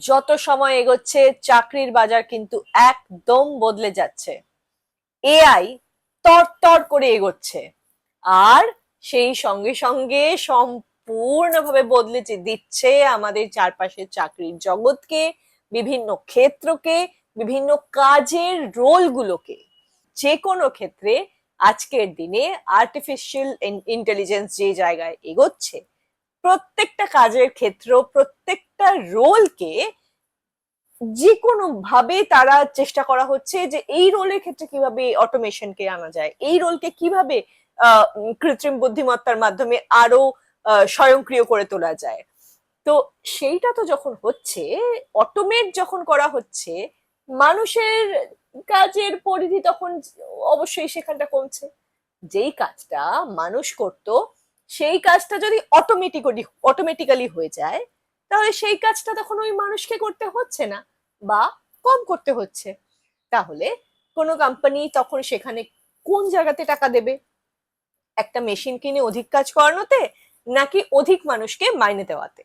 যত সময় এগোচ্ছে, চাকরির বাজার কিন্তু একদম বদলে যাচ্ছে। এআই তর করে এগোচ্ছে। আর সেই সঙ্গে সঙ্গে সম্পূর্ণভাবে বদলে দিচ্ছে আমাদের চারপাশের চাকরির জগৎকে, বিভিন্ন ক্ষেত্রকে, বিভিন্ন কাজের রোলগুলোকে। যে কোনো ক্ষেত্রে আজকের দিনে আর্টিফিশিয়াল ইন্টেলিজেন্স যে জায়গায় এগোচ্ছে প্রত্যেকটা কাজের ক্ষেত্র, প্রত্যেকটা রোলকে যে কোনো ভাবে তারা চেষ্টা করা হচ্ছে যে এই রোলের ক্ষেত্রে কীভাবে অটোমেশনকে আনা যায়, এই রোলকে কীভাবে কৃত্রিম বুদ্ধিমত্তার মাধ্যমে আরও স্বয়ংক্রিয় করে তোলা যায়। তো সেইটা তো যখন হচ্ছে অটোমেট যখন করা হচ্ছে, মানুষের কাজের পরিধি তখন অবশ্যই সেখানটা কমছে। যেই কাজটা মানুষ করত সেই কাজটা যদি অটোমেটিকলি অটোমেটিক্যালি হয়ে যায়, তাহলে সেই কাজটা তখন ওই মানুষকে করতে হচ্ছে না বা কম করতে হচ্ছে। তাহলে কোনো কোম্পানি তখন সেখানে কোন জায়গাতে টাকা দেবে? একটা মেশিন কিনে অধিক কাজ করানোতে নাকি অধিক মানুষকে মাইনে দেওয়াতে?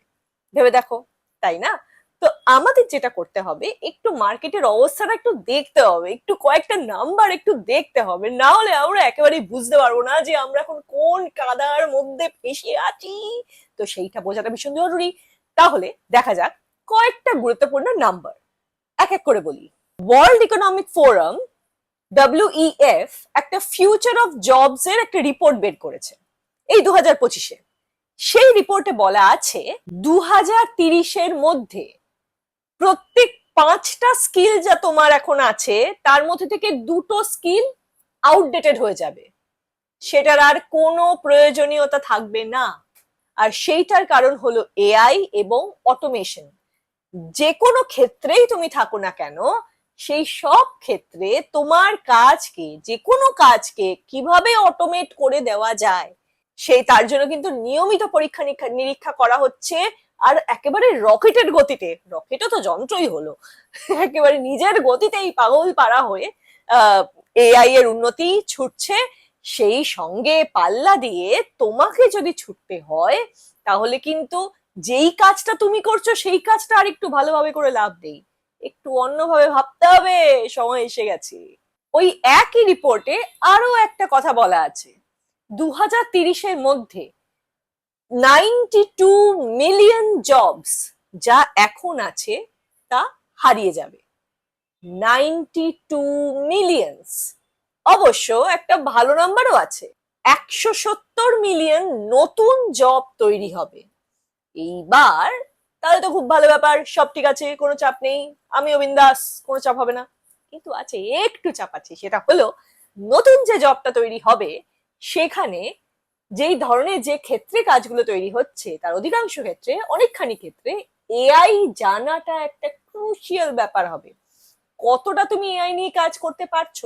ভেবে দেখো, তাই না? তো আমাদের যেটা করতে হবে, একটু মার্কেটের অবস্থাটা একটু দেখতে হবে, একটু কয়েকটা নাম্বার একটু দেখতে হবে, না হলে আমরা একেবারেই বুঝতে পারব না যে আমরা এখন কোন কাদার মধ্যে ফেসে আছি। তো সেইটা বোঝাটা ভীষণ জরুরি। তাহলে দেখা যাক কয়েকটা গুরুত্বপূর্ণ নাম্বার এক এক করে বলি। ওয়ার্ল্ড ইকোনমিক ফোরাম ডব্লিউইএফ একটা ফিউচার অফ জবস এর একটা রিপোর্ট বের করেছে। এই দু হাজার পঁচিশে। সেই রিপোর্টে বলা আছে দু হাজার তিরিশের মধ্যে প্রত্যেক পাঁচটা স্কিল যা তোমার এখন আছে, তার মধ্যে থেকে দুটো স্কিল আউটডেটেড হয়ে যাবে। সেটার আর কোনো প্রয়োজনীয়তা থাকবে না। আর সেইটার কারণ হলো এআই এবং অটোমেশন যে কোনো ক্ষেত্রেই তুমি থাকো না কেন, সেই সব ক্ষেত্রে তোমার কাজকে যে কোনো কাজকে কীভাবে অটোমেট করে দেওয়া যায়, সেই তার জন্য কিন্তু নিয়মিত পরীক্ষা নিরীক্ষা- করা হচ্ছে আর একেবারে রকেটের গতিতে, রকেটও তো যন্ত্রই হলো, একেবারে নিজের গতিতেই পাগল পারা হয়ে এআই এর উন্নতি ছুটছে, সেই সঙ্গে পাল্লা দিয়ে তোমাকে যদি ছুটতে হয়, তাহলে কিন্তু যেই কাজটা তুমি করছ, সেই কাজটা আর একটু ভালোভাবে করে লাভ দেই একটু অন্যভাবে ভাবতে হবে, সময় এসে গেছে। ওই একই রিপোর্টে আরও একটা কথা বলা আছে। দু হাজার তিরিশের মধ্যে নাইনটি টু মিলিয়ন জবস যা এখন আছে, তা হারিয়ে যাবে। Ninety two millions. অবশ্য একটা ভালো নাম্বারও আছে। একশো সত্তর মিলিয়ন নতুন জব তৈরি হবে। এইবার, তাহলে তো খুব ভালো ব্যাপার, সব ঠিক আছে, কোনো চাপ নেই, আমিও বিন্দাস, কোনো চাপ হবে না। কিন্তু আছে একটু চাপ আছে, সেটা হলো, নতুন যে জবটা তৈরি হবে, সেখানে যেই ধরনের যে ক্ষেত্রে কাজগুলো তৈরি হচ্ছে, তার অধিকাংশ ক্ষেত্রে, অনেকখানি ক্ষেত্রে এআই জানাটা একটা ক্রুশিয়াল ব্যাপার হবে। কতটা তুমি এআই নিয়ে কাজ করতে পারছ?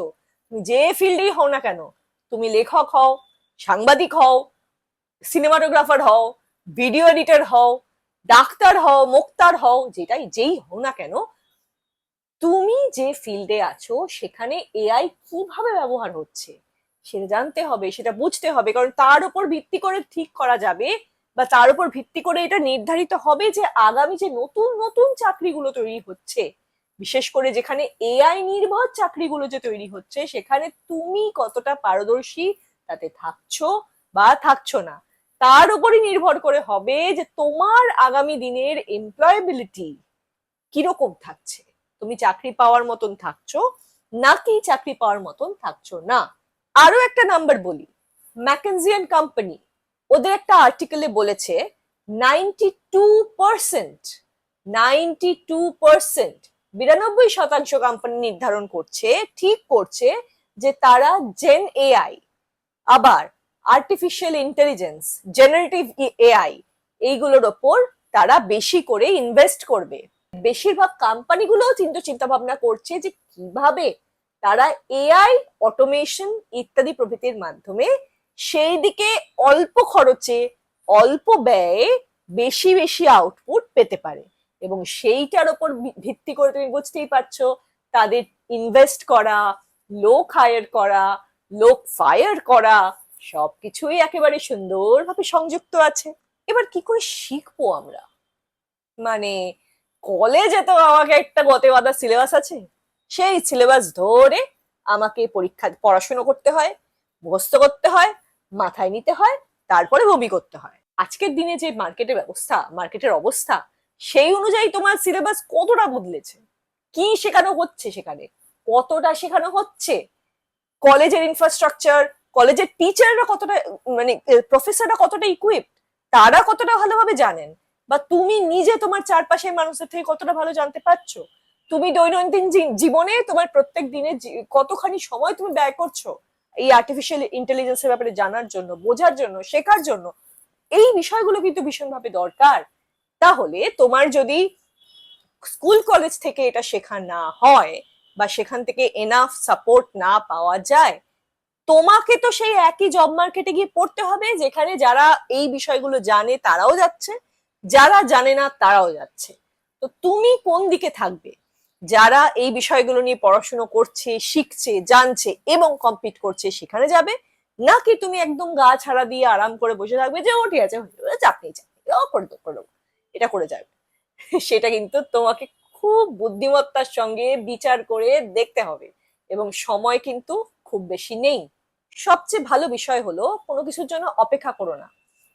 তুমি যে ফিল্ডেই হও না কেন, তুমি লেখক হও, সাংবাদিক হও, সিনেমাটোগ্রাফার হও, ভিডিও এডিটর হও, ডাক্তার হও, মোক্তার হও, যেটাই যেই হও না কেন, তুমি যে ফিল্ডে আছো, সেখানে এআই কীভাবে ব্যবহার হচ্ছে? সেটা জানতে হবে, সেটা বুঝতে হবে, কারণ তার উপর ভিত্তি করে ঠিক করা যাবে বা তার উপর ভিত্তি করে এটা নির্ধারিত হবে যে আগামী যে নতুন নতুন চাকরিগুলো তৈরি হচ্ছে, বিশেষ করে যেখানে এআই নির্ভর চাকরিগুলো যে তৈরি হচ্ছে, সেখানে তুমি কতটা পারদর্শী তাতে থাকছো বা থাকছো না। তার উপরই নির্ভর করে হবে যে তোমার আগামী দিনের এমপ্লয়াবিলিটি কীরকম থাকছে। তুমি চাকরি পাওয়ার মতন থাকছো নাকি চাকরি পাওয়ার মতন থাকছো না। আরও একটা নাম্বার বলি। ম্যাকেনজিয়ান কোম্পানি, ওদের একটা আর্টিকেলে বলেছে ninety two percent ninety two percent বিরানব্বই শতাংশ কোম্পানি নির্ধারণ করছে, ঠিক করছে যে তারা জেন এআই আবার আর্টিফিশিয়াল ইন্টেলিজেন্স জেনারেটিভ এআই এইগুলোর ওপর তারা বেশি করে ইনভেস্ট করবে। বেশিরভাগ কোম্পানিগুলোও কিন্তু চিন্তা ভাবনা করছে যে কীভাবে তারা এআই অটোমেশন ইত্যাদি প্রভৃতির মাধ্যমে সেই দিকে অল্প খরচে, অল্প ব্যয়ে বেশি বেশি আউটপুট পেতে পারে। এবং সেইটার ওপর ভিত্তি করে তুমি বুঝতেই পারছ, তাদের ইনভেস্ট করা লোক হায়ার করা লোক ফায়ার করা, সবকিছুই একেবারে সুন্দরভাবে সংযুক্ত আছে। এবার কি করে শিখব আমরা? মানে কলেজে তো আমাকে একটা গতে সিলেবাস আছে। সেই সিলেবাস ধরে আমাকে পরীক্ষা, পড়াশোনা করতে হয়, মুখস্থ করতে হয়, মাথায় নিতে হয়, তারপরে বমি করতে হয়। আজকের দিনে যে মার্কেটের ব্যবস্থা মার্কেটের অবস্থা, সেই অনুযায়ী তোমার সিলেবাস কতটা বদলেছে? কি শেখানো হচ্ছে সেখানে? কতটা শেখানো হচ্ছে? কলেজের ইনফ্রাস্ট্রাকচার কলেজের টিচাররা কতটা মানে প্রফেসররা কতটা ইকুইপড তারা কতটা ভালোভাবে জানেন? বা তুমি নিজে তোমার চারপাশের মানুষের থেকে কতটা ভালো জানতে পারছ? তুমি দৈনন্দিন জীবনে তোমার প্রত্যেক দিনে কতখানি সময় তুমি ব্যয় করছ এই আর্টিফিশিয়াল ইন্টেলিজেন্সের ব্যাপারে জানার জন্য, বোঝার জন্য, শেখার জন্য, এই বিষয়গুলো কিন্তু ভীষণভাবে দরকার। তাহলে তোমার যদি স্কুল কলেজ থেকে এটা শেখা না হয় বা সেখান থেকে এনাফ সাপোর্ট না পাওয়া যায়, তোমাকে তো সেই একই জব মার্কেটে গিয়ে পড়তে হবে, যেখানে যারা এই বিষয়গুলো জানে তারাও যাচ্ছে, যারা জানে না তারাও যাচ্ছে। তো তুমি কোন দিকে থাকবে? যারা এই বিষয়গুলো নিয়ে পড়াশুনো করছে, শিখছে, জানছে এবং কমপ্লিট করছে, সেখানে যাবে? নাকি তুমি একদম গা ছাড়া দিয়ে আরাম করে বসে থাকবে যে ও ঠিক আছে, চাপ নেই, চাপ। এটা করে যাবে। সেটা কিন্তু তোমাকে খুব বুদ্ধিমত্তার সঙ্গে বিচার করে দেখতে হবে এবং সময় কিন্তু খুব বেশি নেই। সবচেয়ে ভালো বিষয় হলো, কোনো কিছুর জন্য অপেক্ষা করো না।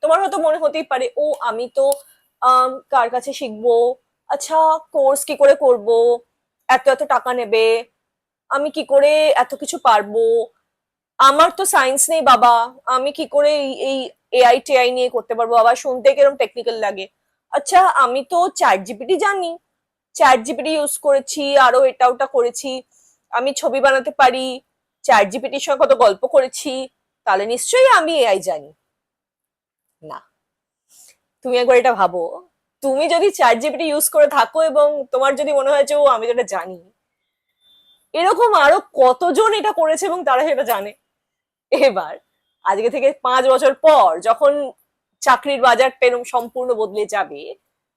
তোমার হয়তো মনে হতেই পারে, ও, আমি তো কার কাছে শিখব? আচ্ছা কোর্স কি করে করব? এত এত টাকা নেবে, আমি কি করে এত কিছু পারব? আমার তো সায়েন্স নেই বাবা, আমি কি করে এই- এআই টেআই নিয়ে করতে পারব? আবার শুনতে কীরকম টেকনিক্যাল লাগে? আচ্ছা আমি তো চ্যাট জিপিটি জানি। চ্যাট জিপিটি ইউজ করেছি, আরও এটা ওটা করেছি। আমি ছবি বানাতে পারি চ্যাট জিপিটির সঙ্গে কত গল্প করেছি, তাহলে নিশ্চয়ই আমি এআই জানি। না। তুমি একবার এটা ভাবো। তুমি যদি চ্যাট জিপিটি ইউজ করে থাকো এবং তোমার যদি মনে হয় যে, ও, আমি যেটা জানি। এরকম আরও কতজন এটা করেছে এবং তারা সেটা জানে? এবার, আজকে থেকে পাঁচ বছর পর যখন চাকরির বাজারটা এরকম সম্পূর্ণ বদলে যাবে,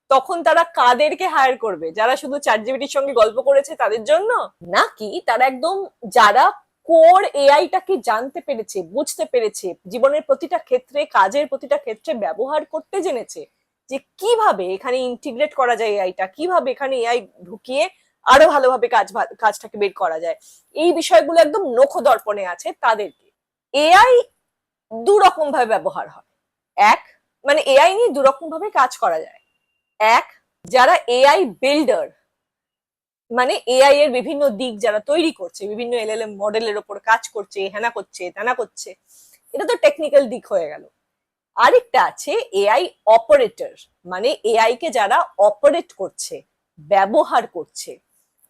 তখন তারা কাদেরকে হায়ার করবে? যারা শুধু চ্যাট জিপিটির সঙ্গে গল্প করেছে তাদের জন্য? নাকি তারা একদম যারা কোর এআইটাকে জানতে পেরেছে, বুঝতে পেরেছে, জীবনের প্রতিটা ক্ষেত্রে, কাজের প্রতিটা ক্ষেত্রে ব্যবহার করতে জেনেছে যে কীভাবে এখানে ইন্টিগ্রেট করা যায় এআইটা কীভাবে এখানে এআই ঢুকিয়ে আরও ভালোভাবে কাজ কাজটাকে বের করা যায়, এই বিষয়গুলো একদম নখ দর্পণে আছে তাদেরকে। এআই দু রকম ভাবে ব্যবহার হয়। এক মানে এআই নিয়ে দু রকম ভাবে কাজ করা যায়। এক, যারা এআই বিল্ডার মানে এআই এর বিভিন্ন দিক যারা তৈরি করছে, বিভিন্ন এলএলএম মডেলের ওপর কাজ করছে, হেনা করছে, তেনা করছে, এটা তো টেকনিক্যাল দিক হয়ে গেল। আরেকটা আছে এআই অপারেটর মানে এআই কে যারা অপারেট করছে, ব্যবহার করছে।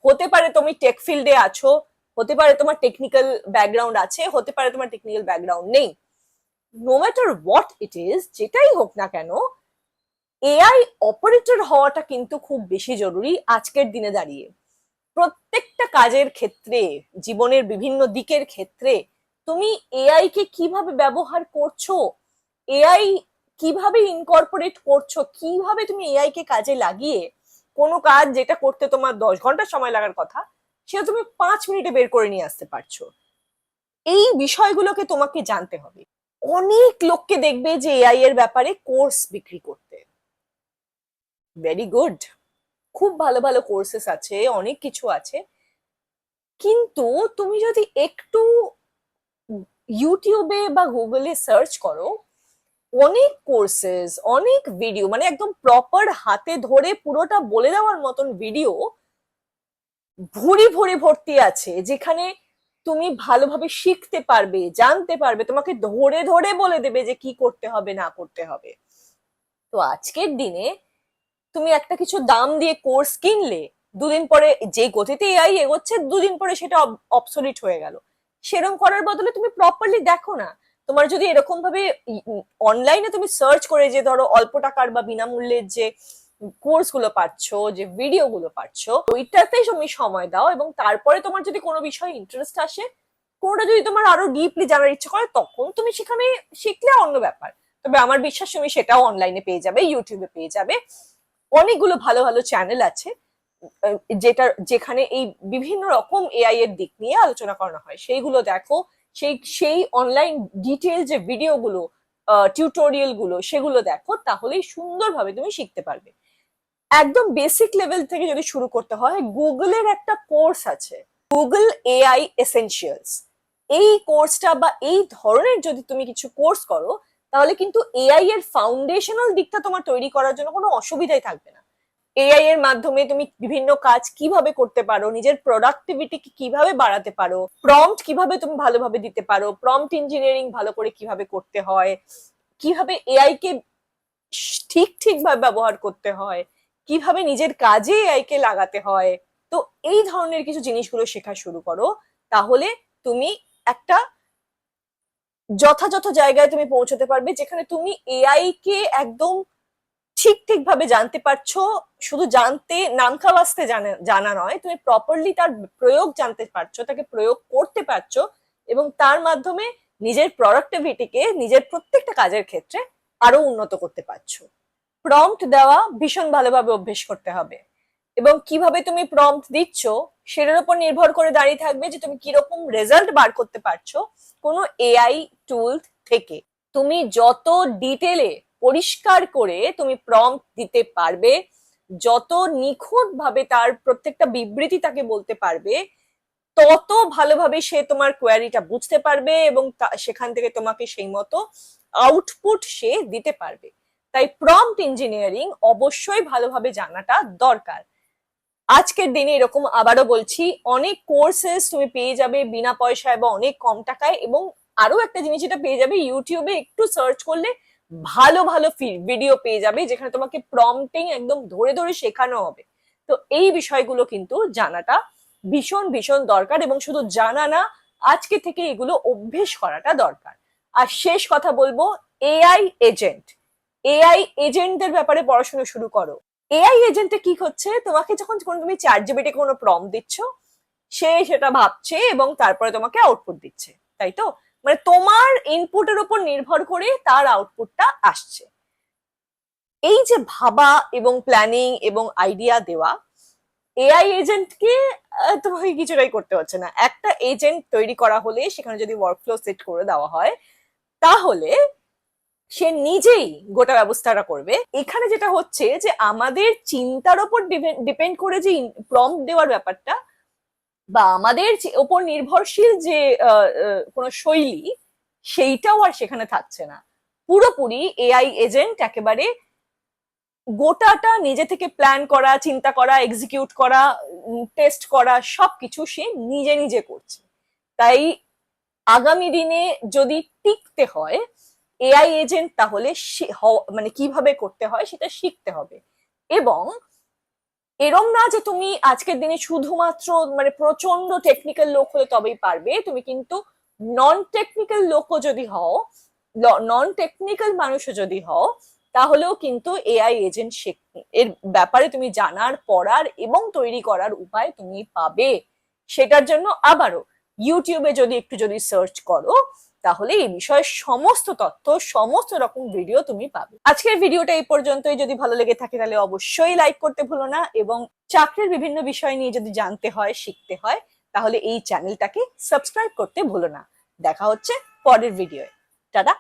হতে পারে তুমি টেক ফিল্ডে আছো, হতে পারে তোমার টেকনিক্যাল ব্যাকগ্রাউন্ড আছে, হতে পারে তোমার টেকনিক্যাল ব্যাকগ্রাউন্ড নেই। No matter what it is যেটাই হোক না কেন এআই অপারেটর হওয়াটা কিন্তু খুব বেশি জরুরি আজকের দিনে দাঁড়িয়ে। প্রত্যেকটা কাজের ক্ষেত্রে, জীবনের বিভিন্ন দিকের ক্ষেত্রে, তুমি এআই কে কীভাবে ব্যবহার করছ এআই কীভাবে ইনকর্পোরেট করছ? কীভাবে তুমি এআই কে কাজে লাগিয়ে কোনো কাজ যেটা করতে তোমার দশ ঘণ্টা সময় লাগার কথা, সেটা তুমি পাঁচ মিনিটে বের করে নিয়ে আসতে পারছ। এই বিষয়গুলোকে তোমাকে জানতে হবে। অনেক লোককে দেখবে যে এআই এর ব্যাপারে কোর্স বিক্রি করতে। ভেরি গুড খুব ভালো ভালো কোর্সেস আছে, অনেক কিছু আছে। কিন্তু তুমি যদি একটু ইউটিউবে বা গুগলে সার্চ করো অনেক কোর্সেস অনেক ভিডিও মানে একদম প্রপার হাতে ধরে পুরোটা বলে দেওয়ার মতন ভিডিও ভুরি ভুরি ভর্তি আছে, যেখানে তুমি ভালোভাবে শিখতে পারবে, জানতে পারবে, তোমাকে ধরে ধরে বলে দেবে যে কি করতে হবে, না করতে হবে। তো আজকের দিনে তুমি একটা কিছু দাম দিয়ে কোর্স কিনলে, দুদিন পরে যে গতিতে এআই এগোচ্ছে, দুদিন পরে সেটা অবসলিট হয়ে গেল। সেরকম করার বদলে তুমি প্রপারলি দেখো না তোমার যদি এরকম ভাবে অনলাইনে তুমি সার্চ করে যে ধরো অল্প টাকার বা বিনামূল্যের যে কোর্সগুলো পাচ্ছ, যে ভিডিও গুলো পাচ্ছ ওইটাতেই তুমি সময় দাও এবং তারপরে তোমার যদি কোনো বিষয়ে ইন্টারেস্ট আসে, কোনোটা যদি তোমার আরও ডিপলি জানার ইচ্ছে করে, তখন তুমি সেখানে শিখলে অন্য ব্যাপার। তবে আমার বিশ্বাস তুমি সেটাও অনলাইনে পেয়ে যাবে ইউটিউবে পেয়ে যাবে। অনেকগুলো ভালো ভালো চ্যানেল আছে যেটা যেখানে এই বিভিন্ন রকম এআই এর দিক নিয়ে আলোচনা করানো হয়। সেইগুলো দেখো সেই সেই অনলাইন ডিটেল যে ভিডিওগুলো টিউটোরিয়ালগুলো, সেগুলো দেখো, তাহলেই সুন্দরভাবে তুমি শিখতে পারবে। একদম বেসিক লেভেল থেকে যদি শুরু করতে হয় গুগলের একটা কোর্স আছে গুগল এআই এসেনশিয়ালস এই কোর্সটা বা এই ধরনের যদি তুমি কিছু কোর্স করো, তাহলে কিন্তু এআই এর ফাউন্ডেশনাল দিকটা তোমার তৈরি করার জন্য কোনো অসুবিধাই থাকবে না। এআই এর মাধ্যমে তুমি বিভিন্ন কাজ কীভাবে করতে পারো? নিজের প্রোডাক্টিভিটি কীভাবে বাড়াতে পারো? প্রম্পট কীভাবে তুমি ভালোভাবে দিতে পারো? প্রম্পট ইঞ্জিনিয়ারিং ভালো করে কীভাবে করতে হয়? কীভাবে এআই কে ঠিক ঠিক ভাবে ব্যবহার করতে হয়? কীভাবে নিজের কাজে এআই কে লাগাতে হয়? তো এই ধরনের কিছু জিনিসগুলো শেখা শুরু করো। তাহলে তুমি একটা যথাযথ জায়গায় তুমি পৌঁছতে পারবে যেখানে তুমি এআই কে একদম ঠিক ঠিক ভাবে জানতে পারছ, শুধু জানতে নামখা বাস্তে জানা নয়, তুমি প্রপারলি তার প্রয়োগ জানতে পারছ, তাকে প্রয়োগ করতে পারছ এবং তার মাধ্যমে নিজের প্রোডাক্টিভিটিকে নিজের প্রত্যেকটা কাজের ক্ষেত্রে আরও উন্নত করতে পারছ। প্রম্পট দেওয়া ভীষণ ভালোভাবে অভ্যেস করতে হবে এবং কীভাবে তুমি প্রম্পট দিচ্ছ, সেটার উপর নির্ভর করে দাঁড়িয়ে থাকবে যে তুমি কীরকম রেজাল্ট বার করতে পারছ কোনো এআই টুল থেকে। তুমি যত ডিটেলে পরিষ্কার করে তুমি প্রম্পট দিতে পারবে। যত নিখুঁত ভাবে তার প্রত্যেকটা বিবৃতি তাকে বলতে পারবে, তত ভালোভাবে সে তোমার কোয়ারিটা বুঝতে পারবে এবং সেখান থেকে তোমাকে সেই মতো আউটপুট সে দিতে পারবে। তাই প্রম্পট ইঞ্জিনিয়ারিং অবশ্যই ভালোভাবে জানাটা দরকার। আজকের দিনে এরকম আবারও বলছি, অনেক কোর্সেস তুমি পেয়ে যাবে বিনা পয়সায় বা অনেক কম টাকায় এবং আরও একটা জিনিস যেটা পেয়ে যাবে ইউটিউবে একটু সার্চ করলে ভালো ভালো ভিডিও পেয়ে যাবে, যেখানে তোমাকে প্রম্পটিং একদম ধরে ধরে শেখানো হবে। তো এই বিষয়গুলো কিন্তু জানাটা ভীষণ ভীষণ দরকার এবং শুধু জানা না, আজকে থেকে এগুলো অভ্যেস করাটা দরকার। আর শেষ কথা বলব এআই এজেন্ট এআই এজেন্টদের ব্যাপারে পড়াশোনা শুরু করো। এআই এজেন্টে কি হচ্ছে, তোমাকে যখন তুমি চ্যাট জিবিটি কোনো প্রম দিচ্ছ, সে সেটা ভাবছে এবং তারপরে তোমাকে আউটপুট দিচ্ছে, তাই তো? মানে তোমার ইনপুটের উপর নির্ভর করে তার আউটপুটটা আসছে। এই যে ভাবা এবং প্ল্যানিং এবং আইডিয়া দেওয়া এআই এজেন্টকে তোমাকে কিছুটাই করতে হচ্ছে না। একটা এজেন্ট তৈরি করা হলে সেখানে যদি ওয়ার্কফ্লো সেট করে দেওয়া হয়, তাহলে সে নিজেই গোটা ব্যবস্থাটা করবে। এখানে যেটা হচ্ছে যে আমাদের চিন্তার ওপর ডিপেন্ড করে যে প্রম্পট দেওয়ার ব্যাপারটা বা আমাদের ওপর নির্ভরশীল যে কোনো শৈলী, সেইটাও আর সেখানে থাকছে না। পুরোপুরি এআই এজেন্ট একেবারে গোটাটা নিজে থেকে প্ল্যান করা, চিন্তা করা এক্সিকিউট করা টেস্ট করা, সবকিছু সে নিজে নিজে করছে। তাই আগামী দিনে যদি টিকতে হয় এআই এজেন্ট তাহলে মানে কীভাবে করতে হয় সেটা শিখতে হবে। এবং এরম না যে তুমি আজকের দিনে শুধুমাত্র মানে প্রচণ্ড টেকনিক্যাল লোক হলে তবেই পারবে, তুমি কিন্তু নন টেকনিক্যাল লোকও যদি হও নন টেকনিক্যাল মানুষও যদি হও, তাহলেও কিন্তু এআই এজেন্ট এর ব্যাপারে তুমি জানার, পড়ার এবং তৈরি করার উপায় তুমি পাবে। সেটার জন্য আবারও ইউটিউবে যদি একটু যদি সার্চ করো তাহলে এই বিষয়ে সমস্ত তথ্য, সমস্ত রকম ভিডিও তুমি পাবে। আজকের ভিডিওটা এই পর্যন্তই। যদি ভালো লেগে থাকে তাহলে অবশ্যই লাইক করতে ভুলো না এবং চাকরির বিভিন্ন বিষয় নিয়ে যদি জানতে হয়, শিখতে হয়, তাহলে এই চ্যানেলটাকে সাবস্ক্রাইব করতে ভুলো না। দেখা হচ্ছে পরের ভিডিওয়ে টাটা!